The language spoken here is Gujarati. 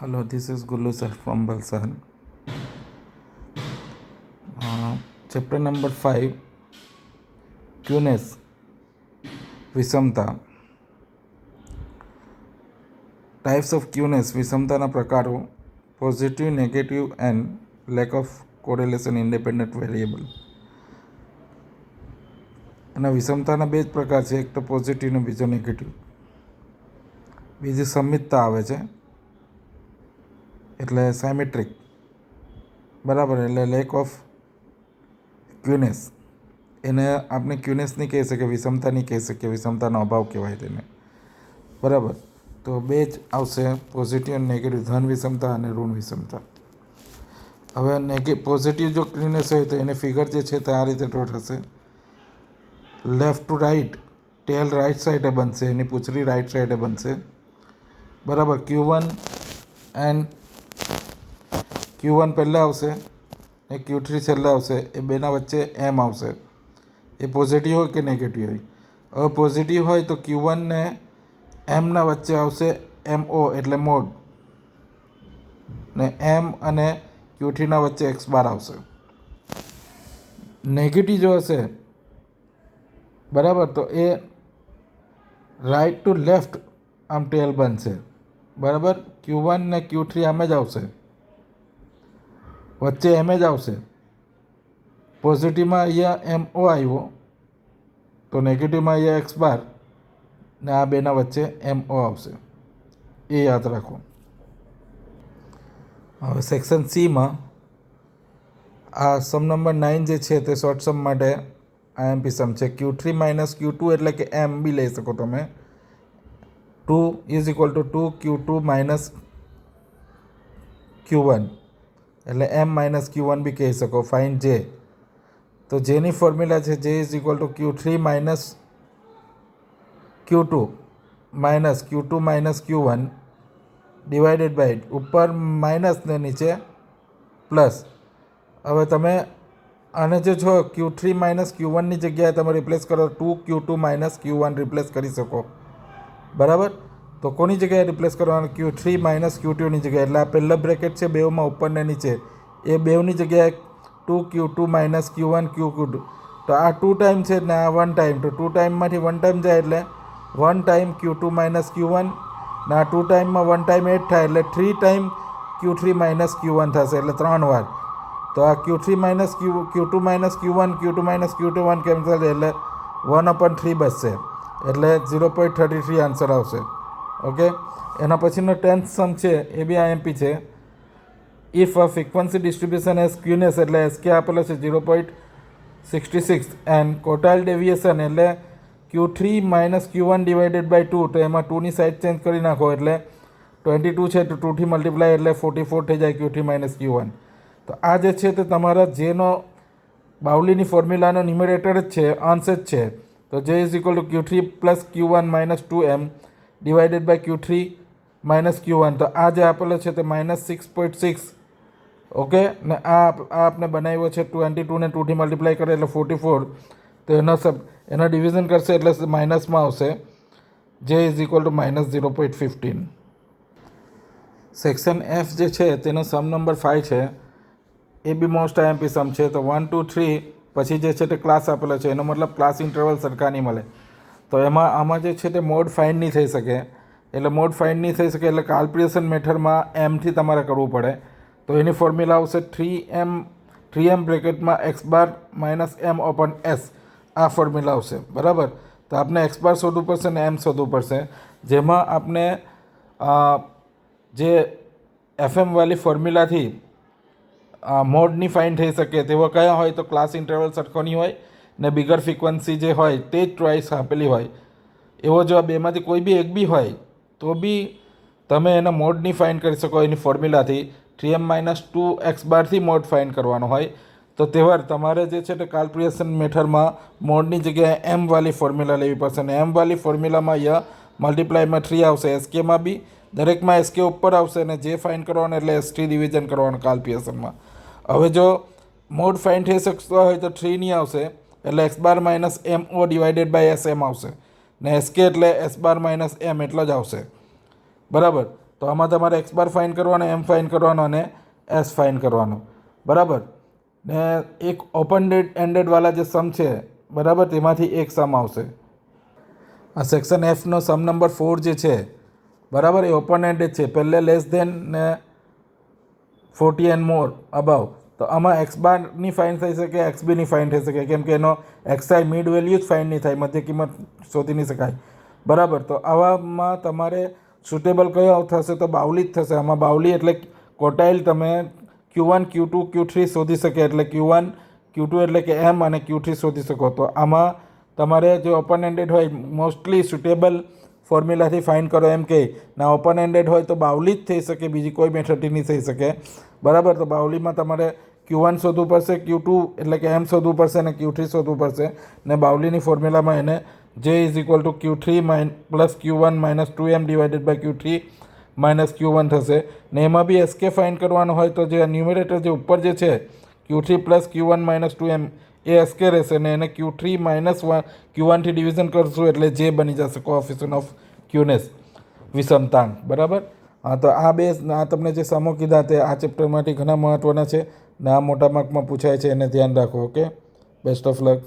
Hello, this is Gulu sir from Balsan. Uh, chapter number 5 Cunes વિષમતા ટાઈપ્સ ઓફ ક્યુનેસ વિષમતાના પ્રકારો positive negative and lack of correlation independent variable અને વિષમતાના બે જ પ્રકાર છે એક તો પોઝિટિવ અને બીજો નેગેટિવ બીજી સમિતતા આવે છે એટલે સાયમેટ્રિક બરાબર, એટલે લેક ઓફ ક્યુનેસ એને આપણે ક્યુનેસ નહીં કહી શકીએ વિષમતા નહીં કહી શકીએ વિષમતાનો અભાવ કહેવાય તેને. બરાબર, તો બે જ આવશે પોઝિટિવ અને નેગેટિવ ધન વિષમતા અને ઋણ વિષમતા. હવે નેગે પોઝિટિવ જો ક્યુનેસ હોય તો એને ફિગર જે છે તે આ રીતે ડ્રો થશે left to right tail right સાઈડે બનશે, એની પૂંછડી રાઈટ સાઈડે બનશે. બરાબર Q one and Q one પહેલાં આવશે ને ક્યુ થ્રી છેલ્લે આવશે. એ બેના વચ્ચે એમ આવશે. એ પોઝિટિવ હોય કે નેગેટિવ હોય? હવે પોઝિટિવ હોય તો ક્યુ વન ને એમના વચ્ચે આવશે એમ ઓ એટલે મોડ ને એમ અને ક્યુ થ્રીના વચ્ચે એક્સ બાર આવશે. નેગેટિવ જો હશે, બરાબર, તો એ રાઇટ ટુ લેફ્ટ આમ ટેલ બનશે. બરાબર? ક્યુ વન ને ક્યુ થ્રી આમે જ આવશે. વચ્ચે એમ જ આવશે પોઝિટિવમાં અહીંયા એમ ઓ આવ્યો. તો નેગેટિવમાં અહીંયા એક્સ બાર ને આ બેના વચ્ચે એમ ઓ આવશે. એ યાદ રાખો. હવે સેક્શન સીમાં આ સમ નંબર નાઇન જે છે તે શોર્ટ સમ માટે આઈએમપી સમ છે. Q three minus Q two એટલે કે એમ બી લઈ શકો તમે. Two is equal to two Q two minus Q one એટલે M minus Q one B કહી શકો ફાઇન જે તો જેની ફોર્મ્યુલા છે જે is equal to Q three minus Q two minus Q two minus Q one divided by ઉપર માઇનસ ને નીચે પ્લસ હવે તમે આને જે છો ક્યુ થ્રી માઇનસ ક્યુ વનની જગ્યાએ તમે રિપ્લેસ કરો two Q two minus Q one replace કરી શકો. બરાબર? તો કોની જગ્યાએ રિપ્લેસ કરવાનું? ક્યુ થ્રી માઇનસ ક્યુ ટુની જગ્યાએ. એટલે આ પહેલો બ્રેકેટ છે બેવમાં ઉપર ને નીચે. એ બેવની જગ્યાએ two Q two minus Q one Q Q two તો આ ટુ ટાઈમ છે ને આ વન ટાઈમ તો ટુ ટાઈમમાંથી વન ટાઈમ જાય એટલે one time Q two minus Q one ને આ ટુ ટાઈમમાં વન ટાઈમ એડ થાય એટલે three time Q three minus Q one થશે એટલે ત્રણ વાર. તો આ Q three minus Q Q two minus Q one Q two minus Q two one cancel એટલે વન અપન થ્રી બચશે. એટલે zero point thirty three answer આવશે. ઓકે? એના પછીનો ટેન્થ સમ છે, એ બી આઈએમપી છે. If a frequency distribution skewness એટલે એસકે આપેલો છે zero point sixty six and quartile deviation એટલે Q three minus Q one divided by two તો એમાં ટુની સાઇડ ચેન્જ કરી નાખો, એટલે ટ્વેન્ટી ટુ છે, તો ટુથી મલ્ટીપ્લાય એટલે ફોર્ટી ફોર થઈ જાય Q three minus Q one તો આ જે છે તે તમારા જેનો બાઉલીની ફોર્મ્યુલાનો ન્યુમિરેટર જ છે અંશ જ છે. તો જે is equal to Q three plus Q one minus two M divided by Q three minus Q one તો આ જે આપેલો છે તે minus six point six okay ને આ આ આપણે બનાવ્યો છે ટ્વેન્ટી ટુ ને ટુથી મલ્ટીપ્લાય કરે એટલે ફોર્ટી ફોર તો એનો સબ, એનો ડિવિઝન કરશે એટલે માઇનસમાં આવશે. જે is equal to minus zero point fifteen section F જે છે તેનો સમ નંબર ફાઇવ છે. એ બી મોસ્ટ આઈએમપી સમ છે. તો વન ટુ થ્રી પછી જે છે તે ક્લાસ આપેલો છે. એનો મતલબ ક્લાસ ઇન્ટરવલ સરખા નહીં મળે. તો એમાં આમાં જે છે તે મોડ ફાઇન નહીં થઈ શકે. એટલે મોડ ફાઇન નહીં થઈ શકે એટલે કાલ્પ્રિએશન મેથડમાં એમથી તમારે કરવું પડે. તો એની ફોર્મ્યુલા આવશે three M three M બ્રેકેટમાં X bar minus M upon S આ ફોર્મ્યુલા આવશે. બરાબર? તો આપણે એક્સ બાર શોધવું પડશે ને એમ શોધવું પડશે. જેમાં આપણે જે એફએમવાળી ફોર્મ્યુલાથી મોડની ફાઇન થઈ શકે. તેવા કયા હોય તો ક્લાસ ઇન્ટરવલ સરખો નહીં હોય. ને બિગર ફ્રિકવન્સી જે હોય તે જ ચોઈસ આપેલી હોય. એવો જો બેમાંથી કોઈ બી એક બી હોય, તો બી તમે એના મોડની ફાઇન કરી શકો એની ફોર્મ્યુલાથી three M minus two X બારથી મોડ ફાઇન કરવાનો હોય. તો તહેવાર તમારે જે છે તે કાલ્ક્યુલેશન મેથડમાં મોડની જગ્યાએ એમ વાલી ફોર્મ્યુલા લેવી પડશે અને એમ વાલી ફોર્મ્યુલામાં અહીંયા મલ્ટીપ્લાયમાં થ્રી આવશે એસકેમાં બી. દરેકમાં એસકે ઉપર આવશે અને જે ફાઇન કરવાનું એટલે એસટી ડિવિઝન કરવાનું કાલ્ક્યુલેશનમાં હવે જો મોડ ફાઇન થઈ શકતો હોય તો થ્રી નહીં આવશે. એટલે X bar minus M O divided by S M આવશે. ને એસકે એટલે એસ બાર માઇનસ એમ એટલો જ આવશે. બરાબર? તો આમાં તમારે એક્સ બાર ફાઇન કરવાનો, એમ ફાઇન કરવાનો અને એસ ફાઇન કરવાનો. બરાબર? ને એક ઓપન ડેડ એન્ડેડવાળા જે સમ છે, બરાબર? તેમાંથી એક સમ આવશે. આ સેક્શન એફનો સમ નંબર ફોર જે છે, બરાબર? એ ઓપન એન્ડેડ છે. પહેલે લેસ ધેન ને ફોર્ટી એન્ડ મોર અબાવ તો આમાં એક્સ બારની ફાઇન થઈ શકે એક્સ બીની ફાઇન થઈ શકે. કેમ કે એનો એક્સઆઈ મિડ વેલ્યુ જ ફાઇન નહીં થાય, મધ્ય કિંમત શોધી નહીં શકાય. બરાબર, તો આવામાં તમારે સુટેબલ કયો થશે તો બાવલી જ થશે. આમાં બાવલી એટલે કોટાઇલ તમે Q one Q two Q three શોધી શકે એટલે ક્યુ વન ક્યુ ટુ એટલે કે એમ અને ક્યુ થ્રી શોધી શકો. તો આમાં તમારે જો ઓપન એન્ડેડ હોય મોસ્ટલી સુટેબલ ફોર્મ્યુલાથી ફાઇન કરો એમ કે, ના ઓપન એન્ડેડ હોય તો બાવલી જ થઈ શકે, બીજી કોઈ મેથડથી નહીં થઈ શકે. બરાબર? તો બાવલીમાં તમારે ક્યુ વન શોધવું પડશે ક્યુ ટુ એટલે કે એમ શોધવું પડશે અને ક્યુ થ્રી શોધવું પડશે. ને બાવલીની ફોર્મ્યુલામાં એને જે is equal to Q three minus plus Q one minus two M divided by Q three minus Q one થશે. ને એમાં બી એસકે ફાઇન કરવાનો હોય તો જે ન્યુમિરેટર જે ઉપર જે છે Q three plus Q one minus two M એ એસકે રહેશે. ને એને Q three minus one Q વનથી division કરશું એટલે જે બની જશે કોઓફિશિયન્ટ ઓફ ક્યુનેસ વિષમતાંક બરાબર? હા, તો આ બે આ તમને જે સમો કીધા તે આ ચેપ્ટરમાંથી ઘણા મહત્ત્વના છે. ને આ મોટા માર્કમાં પૂછાય છે, એને ધ્યાન રાખો, ઓકે? Best of luck